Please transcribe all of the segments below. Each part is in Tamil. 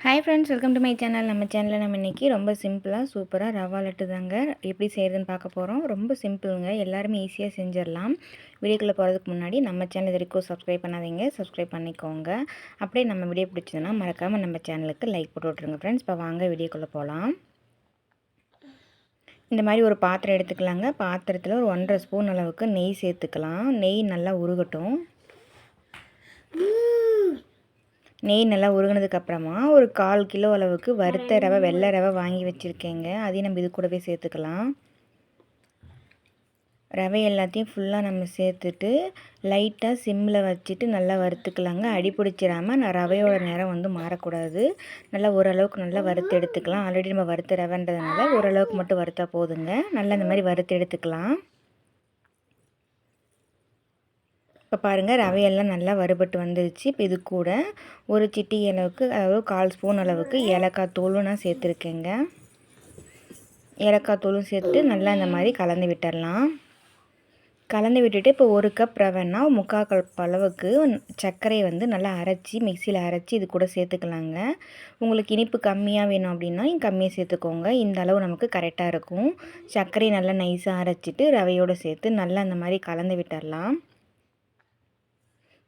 Hi friends welcome to my channel நம்ம சேனலில் நம்ம இன்றைக்கி ரொம்ப சிம்பிளாக சூப்பராக ரவா லட்டு தாங்க எப்படி செய்கிறதுன்னு பார்க்க போகிறோம் ரொம்ப சிம்பிளுங்க எல்லாருமே ஈஸியாக செஞ்சிடலாம். வீடியோக்குள்ளே போகிறதுக்கு முன்னாடி நம்ம சேனல் இது வரைக்கும் சப்ஸ்கிரைப் பண்ணாதீங்க. சப்ஸ்கிரைப் பண்ணிக்கோங்க. அப்படியே நம்ம வீடியோ பிடிச்சதுன்னா மறக்காமல் நம்ம சேனலுக்கு லைக் போட்டு விட்ருங்க ஃப்ரெண்ட்ஸ் இப்போ வாங்க வீடியோக்குள்ளே போகலாம் இந்த மாதிரி ஒரு பாத்திரம் எடுத்துக்கலாங்க. பாத்திரத்தில் ஒரு ஒன்றரை ஸ்பூன் அளவுக்கு நெய் சேர்த்துக்கலாம். நெய் நல்லா உருகட்டும். நெய் நல்லா உருகினதுக்கப்புறமா ஒரு கால் கிலோ அளவுக்கு வறுத்த ரவை வெள்ளை ரவை வாங்கி வச்சுருக்கேங்க. அதையும் நம்ம இது கூடவே சேர்த்துக்கலாம். ரவை எல்லாத்தையும் ஃபுல்லாக நம்ம சேர்த்துட்டு லைட்டாக சிம்மில் வச்சுட்டு நல்லா வறுத்துக்கலாங்க. அடி பிடிச்சிடாமல் நான் ரவையோட நேரம் வந்து மாறக்கூடாது. நல்லா ஓரளவுக்கு நல்லா வறுத்து எடுத்துக்கலாம். ஆல்ரெடி நம்ம வறுத்த ரவைன்றதுனால ஓரளவுக்கு மட்டும் வறுத்தா போதுங்க. நல்லா இந்த மாதிரி வறுத்து எடுத்துக்கலாம். இப்போ பாருங்கள் ரவையெல்லாம் நல்லா வறுபட்டு வந்துருச்சு. இப்போ இது கூட ஒரு சிட்டி அளவுக்கு அதாவது கால் ஸ்பூன் அளவுக்கு ஏலக்காய் தூளும் நான் சேர்த்துருக்கேங்க. ஏலக்காய் தூளும் சேர்த்து நல்லா இந்த மாதிரி கலந்து விட்டுடலாம் கலந்து விட்டுட்டு இப்போ ஒரு கப் ரவைன்னா முக்கால் கப் அளவுக்கு சர்க்கரையை வந்து நல்லா அரைச்சி மிக்சியில் அரைச்சி இது கூட சேர்த்துக்கலாங்க. உங்களுக்கு இனிப்பு கம்மியாக வேணும் அப்படின்னா கம்மியாக சேர்த்துக்கோங்க. இந்த அளவு நமக்கு கரெக்டாக இருக்கும். சர்க்கரையை நல்லா நைஸாக அரைச்சிட்டு ரவையோடு சேர்த்து நல்லா அந்த மாதிரி கலந்து விட்டுடலாம்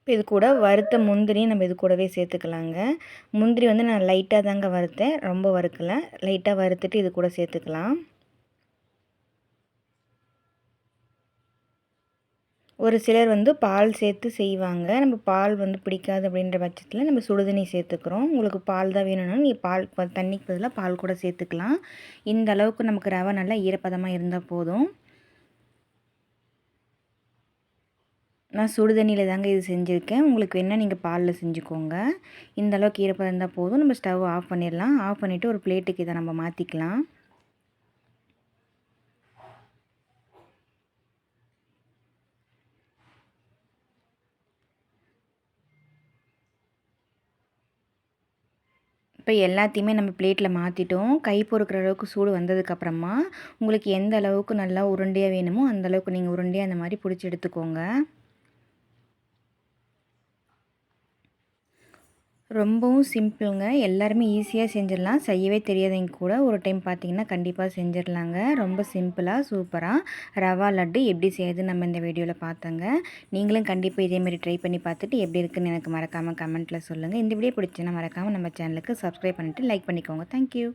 இப்போ இது கூட வறுத்த முந்திரியும் நம்ம இது கூடவே சேர்த்துக்கலாங்க. முந்திரி வந்து நான் லைட்டாக தாங்க வறுத்தேன். ரொம்ப வறுக்கலை. லைட்டாக வறுத்துட்டு இது கூட சேர்த்துக்கலாம். ஒரு சிலர் வந்து பால் சேர்த்து செய்வாங்க. நம்ம பால் வந்து பிடிக்காது அப்படின்ற பட்சத்தில் நம்ம சுடுதண்ணி சேர்த்துக்கிறோம். உங்களுக்கு பால் தான் வேணும்னா நீங்கள் பால் தண்ணிக்கு பதிலாக பால் கூட சேர்த்துக்கலாம். இந்த அளவுக்கு நமக்கு ரவை நல்லா ஈரப்பதமாக இருந்தால் போதும். நான் சுடு தண்ணியில் தாங்க இது செஞ்சுருக்கேன். உங்களுக்கு வேணால் நீங்கள் பாலில் செஞ்சுக்கோங்க. இந்த அளவுக்கு ஈரப்பதம் இருந்தால் போதும். நம்ம ஸ்டவ் ஆஃப் பண்ணிடலாம். ஆஃப் பண்ணிவிட்டு ஒரு பிளேட்டுக்கு இதை நம்ம மாற்றிக்கலாம் இப்போ எல்லாத்தையுமே நம்ம பிளேட்டில் மாற்றிட்டோம் கை பொறுக்கிற அளவுக்கு சூடு வந்ததுக்கப்புறமா உங்களுக்கு எந்த அளவுக்கு நல்லா உருண்டையாக வேணுமோ அந்தளவுக்கு நீங்கள் உருண்டையாக அந்த மாதிரி பிடிச்சி எடுத்துக்கோங்க. ரொம்பவும் சிம்பிளுங்க. எல்லாருமே ஈஸியாக செஞ்சிடலாம். செய்யவே தெரியாதவங்க கூட ஒரு டைம் பார்த்தீங்கன்னா கண்டிப்பாக செஞ்சிடலாங்க. ரொம்ப சிம்பிளாக சூப்பராக ரவா லட்டு எப்படி செய்யுதுன்னு நம்ம இந்த வீடியோவில் பார்த்தோங்க நீங்களும் கண்டிப்பாக இதேமாரி ட்ரை பண்ணி பார்த்துட்டு எப்படி இருக்குன்னு எனக்கு மறக்காமல் கமெண்ட்டில் சொல்லுங்கள் இந்த வீடியோ பிடிச்சின்னா மறக்காமல் நம்ம சேனலுக்கு சப்ஸ்கிரைப் பண்ணிவிட்டு லைக் பண்ணிக்கோங்க. தேங்க்யூ